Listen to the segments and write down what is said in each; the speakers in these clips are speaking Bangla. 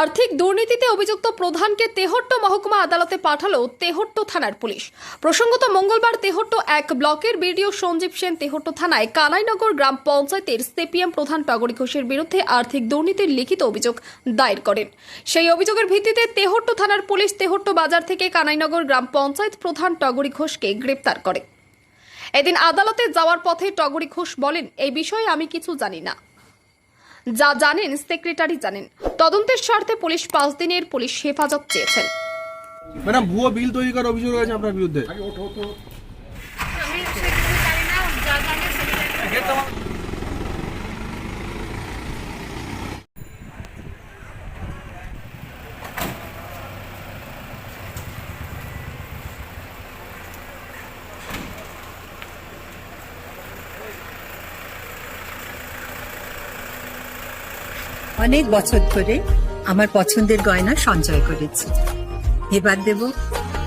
আর্থিক দুর্নীতিতে অভিযুক্ত প্রধানকে তেহট্ট মহকুমা আদালতে পাঠালো তেহট্ট থানার পুলিশ। প্রসঙ্গত মঙ্গলবার তেহট্ট এক ব্লকের বিডিও সঞ্জীব সেন তেহট্ট থানায় কানাইনগর গ্রাম পঞ্চায়েতের সিপিএম প্রধান টগরী ঘোষের বিরুদ্ধে আর্থিক দুর্নীতির লিখিত অভিযোগ দায়ের করেন। সেই অভিযোগের ভিত্তিতে তেহট্ট থানার পুলিশ তেহট্ট বাজার থেকে কানাইনগর গ্রাম পঞ্চায়েত প্রধান টগরী ঘোষকে গ্রেপ্তার করে। এদিন আদালতে যাওয়ার পথে টগরী ঘোষ বলেন, এই বিষয়ে আমি কিছু জানি না। যা জানেন সেক্রেটারি জানেন। তদন্তের স্বার্থে পুলিশ পাঁচ দিনের পুলিশ হেফাজত চেয়েছেন। ম্যাডাম ভুয়ো বিল তৈরি করার অভিযোগ রয়েছে আপনার বিরুদ্ধে আমি সেগুলো জানি না যা জানি সেগুলো অনেক বছর ধরে আমার পছন্দের গয়না সঞ্চয় করেছি। এবার দেব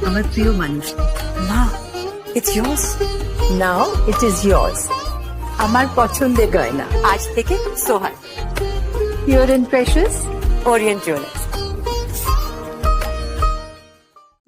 আমার প্রিয় মানুষ। না it's years now it is years আমার পছন্দের গয়না। আজ থেকে Sohan. Pure and precious Orient Jewellers